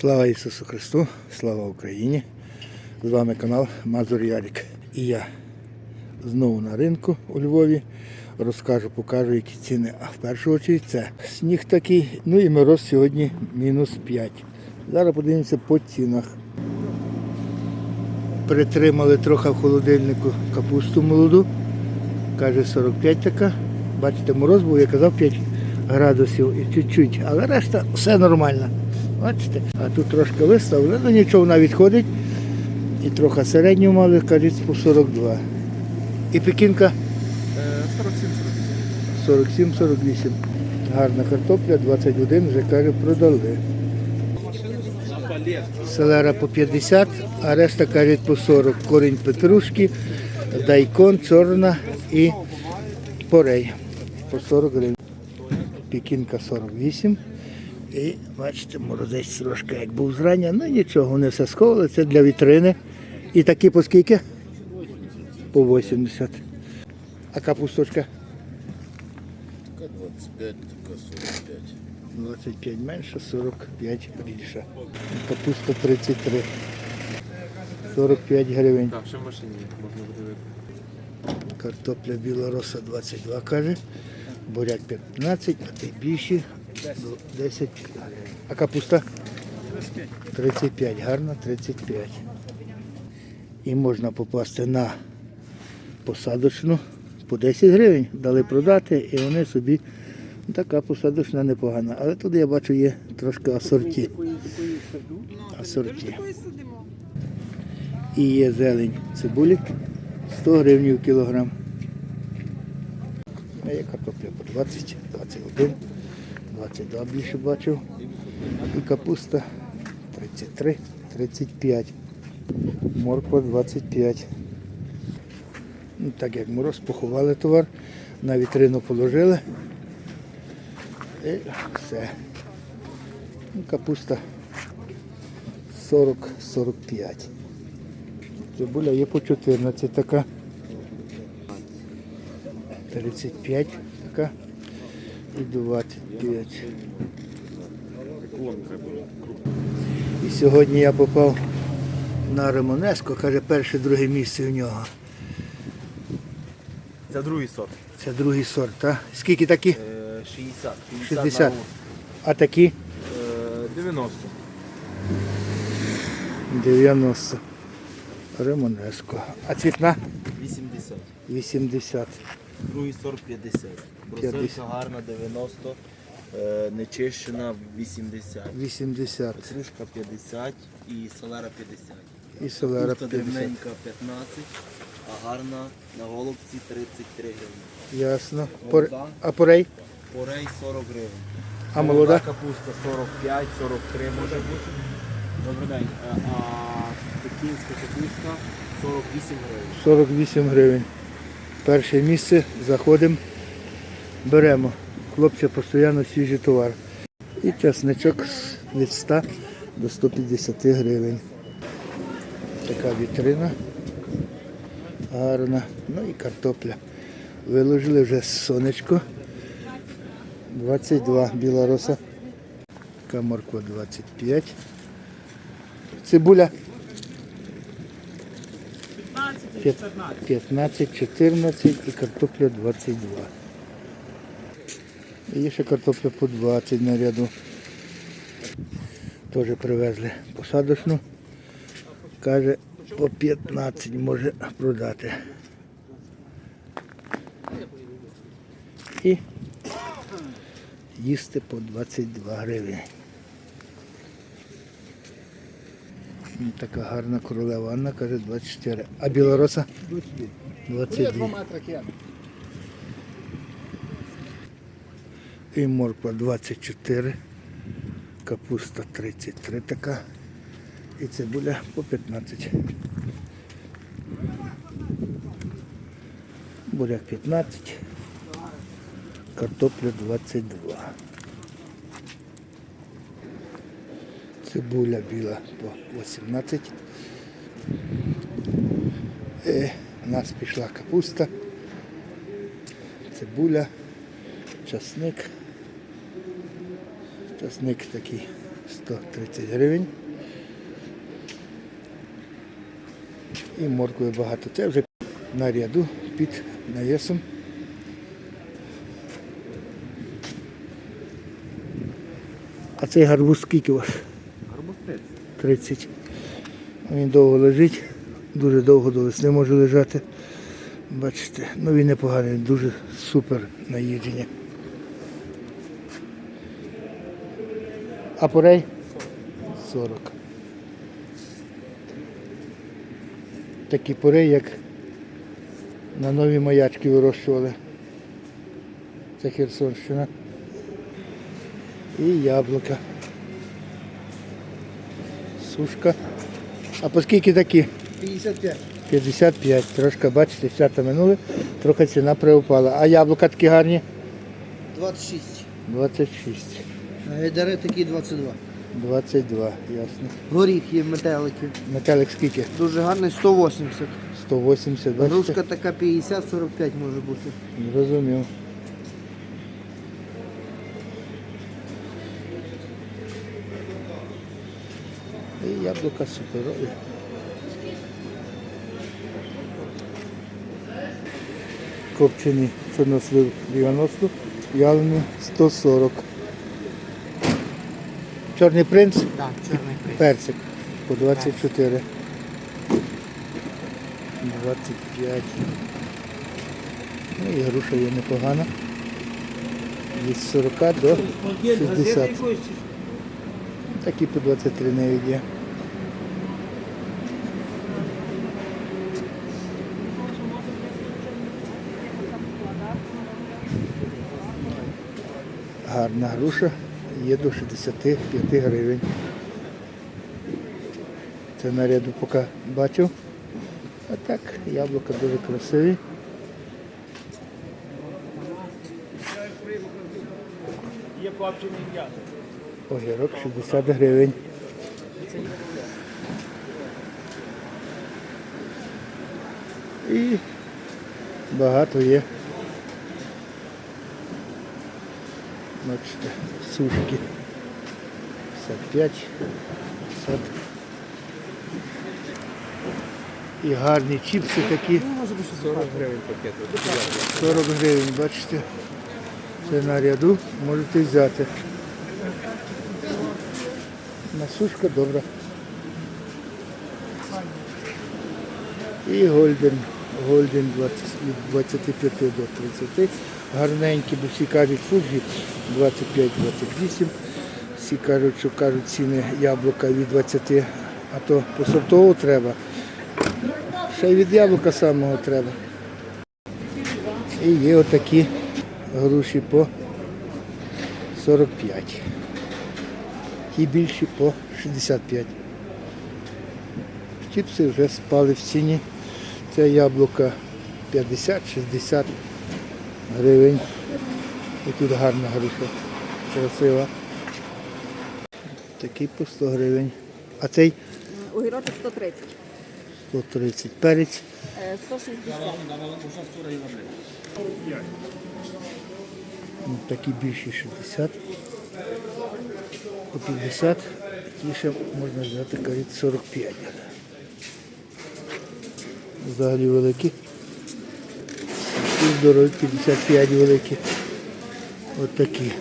Слава Ісусу Христу, слава Україні! З вами канал Мазур Ярік. І я знову на ринку у Львові. Розкажу, покажу, які ціни. А в першу чергу це сніг такий, ну і мороз сьогодні мінус 5. Зараз подивимося по цінах. Притримали трохи в холодильнику капусту молоду. Каже 45 така. Бачите, мороз був, я казав 5 градусів і чуть-чуть, але решта все нормально. Бачите? А тут трошки виставили, ну нічого вона відходить. І трохи середню мали, кажуть, по 42. І пекінка 47-48. Гарна картопля, 21, вже каже, продали. Селера по 50, а решта кажуть по 40. Корінь петрушки, дайкон, чорна і порей. По 40 гривень. Пекінка 48. І бачите, морозець трошки як був зрання, ну нічого, вони все сховали, це для вітрини. І такі по скільки? По 80. А капусточка? Така 25, така 45. 25 менше, 45 більше. Капуста 33. 45 гривень. Так, ще в машині можна подивитися. Картопля білороса 22 каже. Буряк 15, а ти більші 10 гривень. А капуста? 35. Гарно 35. І можна попасти на посадочну по 10 гривень. Дали продати і вони собі ну, така посадочна непогана. Але тут я бачу є трошки асорті. Асорті. І є зелень цибулі 100 гривень в кілограм. А є картопля по 20, 21, 22 більше бачив. І капуста 33, 35. Морква 25. Ну, так як мороз, поховали товар, на вітрину положили. І все. Ну, капуста 40-45. Цибуля є по 14 така. 35 така. І 25. І сьогодні я попав на Ремонеско, каже, перше, друге місце у нього. Це другий сорт. Це другий сорт, так? Скільки такі? Е, 60. 60. А такі? Е, 90. 90. Ремонеско. А цвітна? 80. 80. Другий сорт 50. Бруселька 50. гарна 90. Е, нечищена 80. 80. Петрушка 50 і селера 50. І солера Капуста 50. дрібненька 15, а гарна на голубці 33 гривні. Ясно. Пор... А порей? Порей 40 гривень. А молода? капуста 45, 43 може бути. Добрий день. Е, А пекінська капуста 48 гривень. 48 гривень. Перше місце, заходимо, беремо. Хлопці постійно свіжий товар. І часничок від 100 до 150 гривень. Така вітрина. Гарна. Ну і картопля. Виложили вже сонечко. 22 білороса. Така морква 25. Цибуля 15, 14 і картопля 22. І є ще картопля по 20 на ряду. Теж привезли посадочну. Каже, по 15 може продати. І їсти по 22 гривні. Така гарна королева Анна каже 24. А білороса? 22. І морква 24. Капуста 33 така. І цибуля по 15. Буряк 15. Картопля 22. Цибуля біла по 18. І у нас пішла капуста, цибуля, часник. Часник такий 130 гривень. І моркви багато. Це вже на ряду під навісом. А цей гарбуз скільки у вас? Гарбуз 30. 30. Він довго лежить, дуже довго до весни може лежати. Бачите, ну він непоганий, дуже супер наїдження. А порей? 40. Такі порей, як на нові маячки вирощували. Це Херсонщина. І яблука. Сушка. А по скільки такі? 55. 55. Трошки, бачите, свята минули, трохи ціна приупала. А яблука такі гарні? 26. 26. Гайдари такі 22. 22, ясно. Горіхи, метелики. Метелик скільки? Дуже гарний 180. 180, бачите? Грушка така 50-45 може бути. Зрозумів. Яблука суперові. Копчені чорнослив 90, ялини 140. Чорний принц, Так, чорний персик по 24. 25. Ну і груша є непогана. Від 40 до 60. Такі по 23 навіть є. Гарна груша є до 65 гривень. Це наряду поки бачив. А так, яблука дуже красиві. Огірок 60 гривень. І багато є. Бачите, сушки. 55, 50. І гарні чіпси такі. 40 гривень пакет. 40 гривень, бачите. Це на ряду можете взяти. Насушка добра. І гольден. Гольден від 25 до 30. Гарненькі, бо всі кажуть фуджі 25-28. Всі кажуть, що кажуть ціни яблука від 20, а то по сортову треба. Ще й від яблука самого треба. І є отакі груші по 45. Ті більші по 65. Чіпси вже спали в ціні. Це яблука 50-60 гривень. І тут гарна груша. Красива. Такий по 100 гривень. А цей Огірочок 130, 130. Перець е, 160. Ну, такі більші 60. По 50. Ті ще можна взяти кажуть 45. Взагалі великі. І здорові 55 великі. От такі.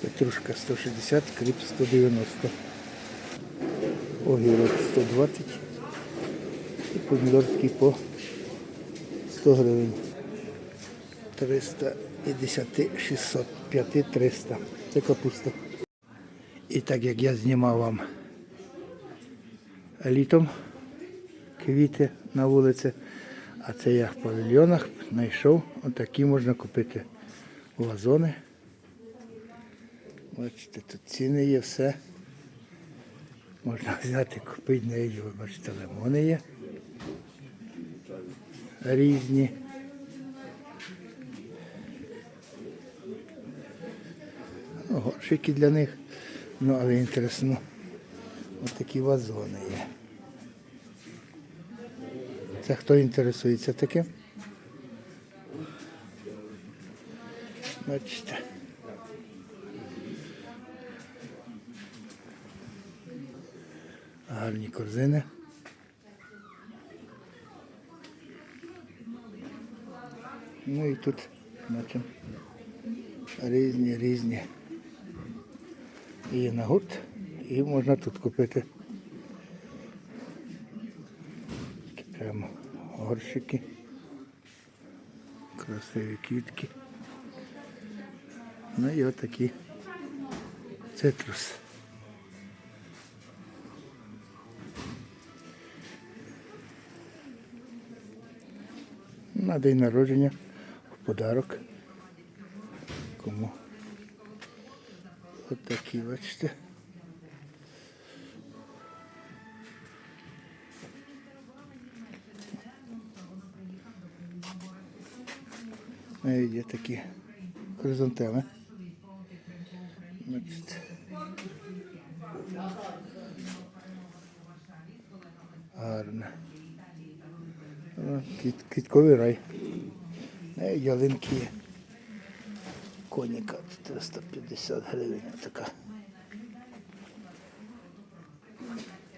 Петрушка 160, кріп 190. Огірок 120. І помідор по 100 гривень. 350, 605, 300. Це капуста. І так як я знімав вам літом квіти на вулиці, а це я в павільйонах знайшов. Отакі можна купити вазони. Бачите, тут ціни є все. Можна взяти, купити навіть, ви бачите, лимони є. Різні. Ну, горщики для них. Ну, але інтересно. Ось такі вазони є. Це хто інтересується таким? Бачите. Гарні корзини. Ну і тут бачимо різні, різні. І на гурт, і можна тут купити. Прямо горщики. Красиві квітки. Ну і отакі цитрус. На день народження в подарок. Кому? От такі, бачите. Є такі. Бачите. Гарно. О, Квіт, квітковий рай. Е, ялинки. Коніка 350 гривень така.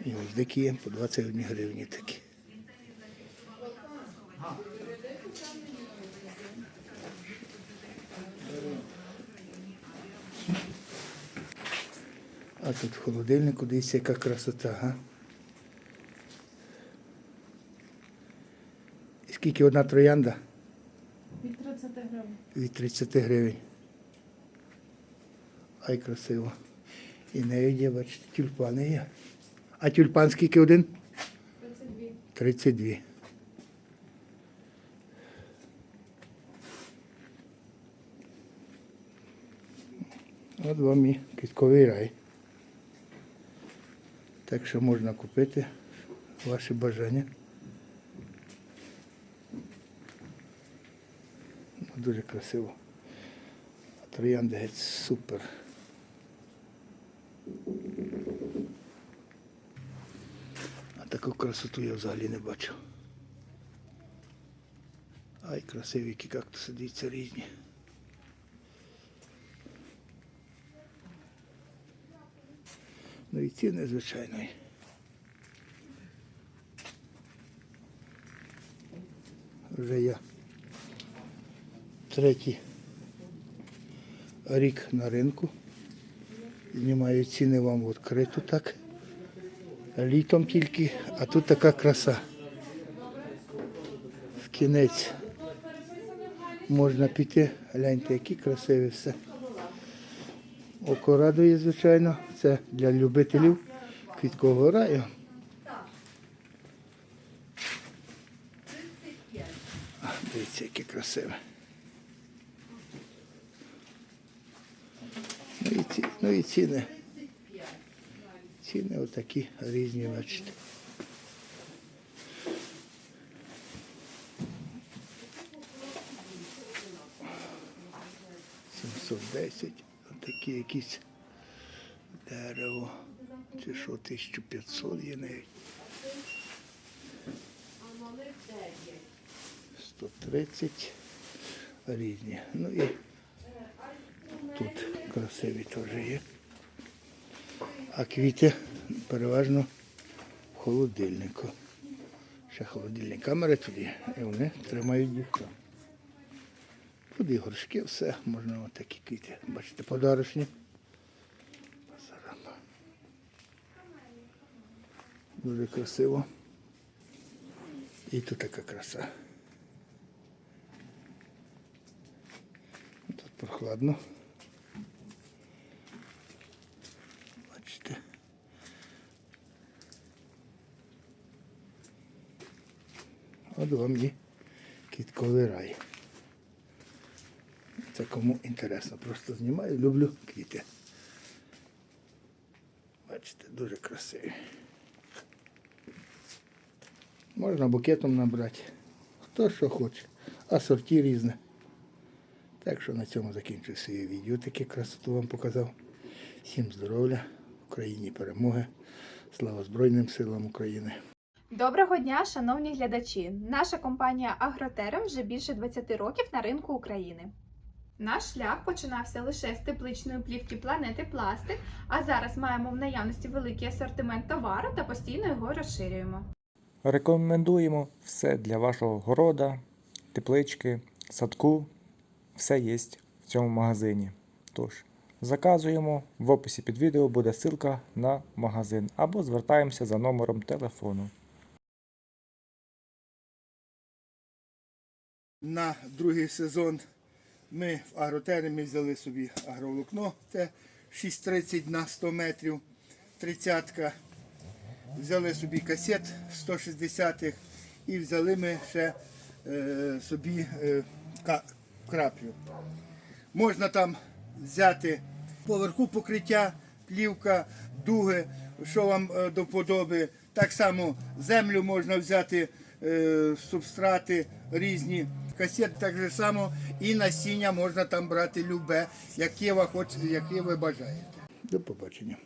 І є по 21 гривні такі. А тут в холодильнику дивіться, яка красота, га? І скільки одна троянда? Від 30 гривень. Від 30 гривень. Ай, красиво. І навіть є, бачите, тюльпани є. А тюльпан скільки один? 32. 32. От вам і квітковий рай. Так що можна купити ваші бажання. Дуже красиво. Троянди геть супер. А таку красоту я взагалі не бачив. Ай, красиві які кактуси, дивіться різні. Ну і ціни, звичайно. Вже я третій рік на ринку. Знімаю ціни вам відкрито так. Літом тільки, а тут така краса. В кінець можна піти. Гляньте, які красиві все. Око радує, звичайно. Це для любителів квіткового раю. Дивіться, які красиві. Ну і, ці, ну і ціни. Ціни отакі різні, бачите. Сімсот десять. Отакі якісь дерево. Чи що 1500 є навіть. 130 різні. Ну і тут красиві теж є. А квіти переважно в холодильнику. Ще холодильні камери тут є, і вони тримають дітей. Тут і горшки, все, можна отакі квіти. Бачите, подарочні. Дуже красиво. І тут така краса. Тут прохладно. Бачите. От вам є квітковий рай. Це кому інтересно. Просто знімаю, люблю квіти. Бачите, дуже красиві. Можна букетом набрати. Хто що хоче. А сорті різне. Так що на цьому закінчую своє відео. Таке красоту вам показав. Всім здоров'я, Україні перемоги. Слава Збройним силам України. Доброго дня, шановні глядачі! Наша компанія Агротерем вже більше 20 років на ринку України. Наш шлях починався лише з тепличної плівки планети Пластик, а зараз маємо в наявності великий асортимент товару та постійно його розширюємо. Рекомендуємо все для вашого города, теплички, садку. Все є в цьому магазині. Тож, заказуємо. В описі під відео буде ссылка на магазин або звертаємося за номером телефону. На другий сезон ми в агротермі взяли собі агроволокно, це 6,30 на 100 метрів, 30 Взяли собі касет 160-х і взяли ми ще е, собі е, краплю. Можна там взяти поверху покриття, плівка, дуги, що вам е, до вподоби. Так само землю можна взяти, е, субстрати різні. Касет так же само і насіння можна там брати любе, яке ви, хоч, яке ви бажаєте. До побачення.